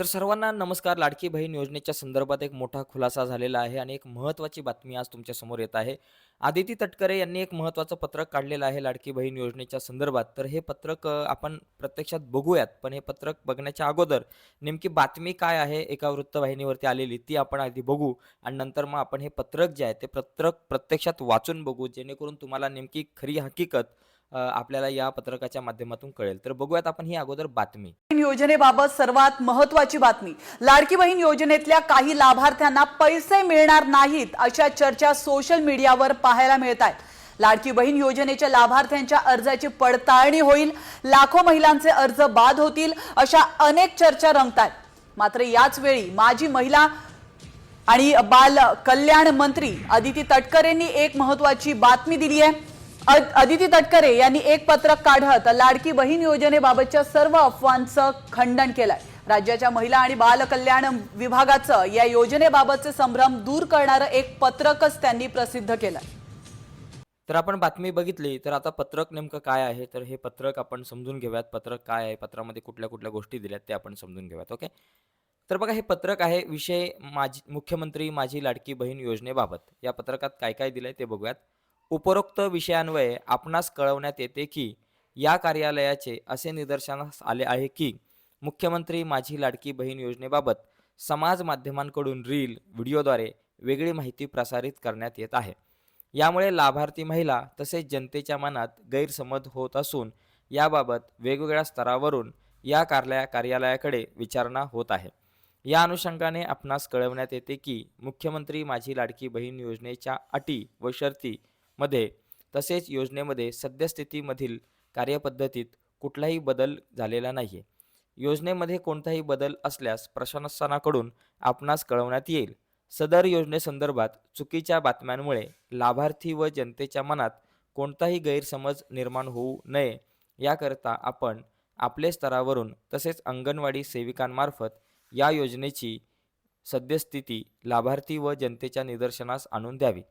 तर सर्वांना नमस्कार. लाडकी बहीण योजनेच्या संदर्भात एक मोठा खुलासा झालेला आहे आणि एक महत्त्वाची बातमी आज तुमच्यासमोर येत आहे. आदिती तटकरे यांनी एक महत्त्वाचं पत्रक काढलेलं आहे लाडकी बहीण योजनेच्या संदर्भात. तर हे पत्रक आपण प्रत्यक्षात बघूयात. पण हे पत्रक बघण्याच्या अगोदर नेमकी बातमी काय आहे? एका वृत्तवाहिनीवरती आलेली ती आपण आधी बघू आणि नंतर मग आपण हे पत्रक जे आहे ते पत्रक प्रत्यक्षात वाचून बघू. जेणेकरून तुम्हाला नेमकी खरी हकीकत अ, आपल्याला या पत्रकाच्या माध्यमातून कळेल. तर बघूयात आपण ही अगोदर बातमी. बहीण योजनेबाबत सर्वात महत्वाची बातमी. लाडकी बहीण योजनेतल्या काही लाभार्थ्यांना पैसे मिळणार नाहीत अशा चर्चा सोशल मीडियावर पाहायला मिळत आहेत. लाडकी बहीण योजनेच्या लाभार्थ्यांच्या अर्जाची पडताळणी होईल लाखो महिलांचे अर्ज बाद होतील अशा अनेक चर्चा रंगतात मात्र याच वेळी माजी महिला आणि बाल कल्याण मंत्री अदिती तटकरेंनी एक महत्वाची बातमी दिली आहे. अदिती तटकरे यांनी एक पत्रक काढत लाडकी बहीण योजनेबाबतच्या सर्व अफवांचं खंडन केलंय. राज्याच्या महिला आणि बालकल्याण विभागाचं या योजनेबाबतचे संभ्रम दूर करणारं एक पत्रकच त्यांनी प्रसिद्ध केलंय. तर आपण बातमी बघितली तर आता पत्रक नेमकं काय आहे? तर हे पत्रक आपण समजून घेऊयात. पत्रक काय आहे? पत्रामध्ये कुठल्या कुठल्या गोष्टी दिल्यात ते आपण समजून घेऊयात ओके? तर बघा हे पत्रक आहे विषय माझी मुख्यमंत्री माझी लाडकी बहीण योजनेबाबत. या पत्रकात काय काय दिलंय ते बघूयात. उपरोक्त विषयान्वये आपणास कळवण्यात येते की या कार्यालयाचे असे निदर्शनास आले आहे की मुख्यमंत्री माझी लाडकी बहीण योजनेबाबत समाज माध्यमांकडून रील व्हिडिओद्वारे वेगळी माहिती प्रसारित करण्यात येत आहे. यामुळे लाभार्थी महिला तसेच जनतेच्या मनात गैरसमज होत असून याबाबत वेगवेगळ्या स्तरावरून या कार्या कार्यालयाकडे विचारणा होत आहे. या अनुषंगाने आपणास कळवण्यात येते की मुख्यमंत्री माझी लाडकी बहीण योजनेच्या अटी व शर्ती मध्ये तसेच योजनेमध्ये सद्यस्थितीमधील कार्यपद्धतीत कुठलाही बदल झालेला नाही आहे योजनेमध्ये कोणताही बदल असल्यास प्रशासनाकडून आपणास कळवण्यात येईल. सदर योजनेसंदर्भात चुकीच्या बातम्यांमुळे लाभार्थी व जनतेच्या मनात कोणताही गैरसमज निर्माण होऊ नये याकरता आपण आपले स्तरावरून तसेच अंगणवाडी सेविकांमार्फत या योजनेची सद्यस्थिती लाभार्थी व जनतेच्या निदर्शनास आणून द्यावी.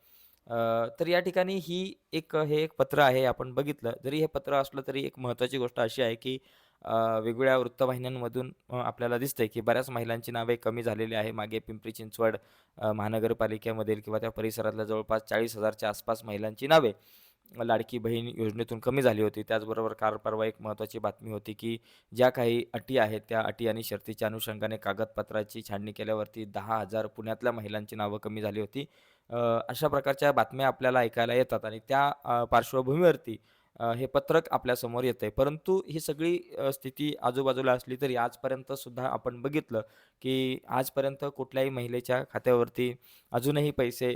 अ, तर या ठिकाणी ही एक हे एक पत्र आहे आपण बघितलं. जरी हे पत्र असलं तरी एक महत्त्वाची गोष्ट अशी आहे की अ, वेगवेगळ्या वृत्तवाहिन्यांमधून अ, आपल्याला दिसतंय की बऱ्याच महिलांची नावे कमी झालेली आहे. मागे पिंपरी चिंचवड अ, महानगरपालिकेमधील किंवा त्या परिसरातल्या जवळपास चाळीस हजारच्या आसपास महिलांची नावे. लाडकी बहीण योजनेतून कमी झाली होती. त्याचबरोबर काल परवा एक महत्त्वाची बातमी होती की ज्या काही अटी आहेत त्या अटी आणि शर्तीच्या अनुषंगाने कागदपत्राची छाननी केल्यावरती दहा हजार पुण्यातल्या महिलांची नावं कमी झाली होती. अशा प्रकारच्या बातम्या आपल्याला ऐकायला येतात आणि त्या पार्श्वभूमीवरती हे पत्रक आपल्यासमोर येतं आहे परंतु ही सगळी स्थिती आजूबाजूला असली तरी आजपर्यंत सुद्धा आपण बघितलं की आजपर्यंत कुठल्याही महिलेच्या खात्यावरती अजूनही पैसे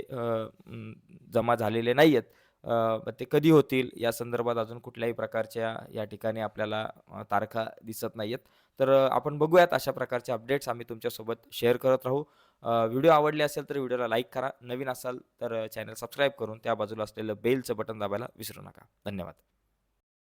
जमा झालेले नाही आहेत अ, ते कधी होतील? या संदर्भात अजून कुठल्याही प्रकारच्या या ठिकाणी आपल्याला अ, तारखा दिसत नाही आहेत तर अ, आपण बघूयात अशा प्रकारचे अपडेट्स आम्ही तुमच्यासोबत शेअर करत राहू. अ, व्हिडिओ आवडले असेल तर व्हिडिओला लाईक करा. नवीन असाल तर चॅनल सबस्क्राईब करून त्या बाजूला असलेलं बेलचं बटन दाबायला विसरू नका. धन्यवाद.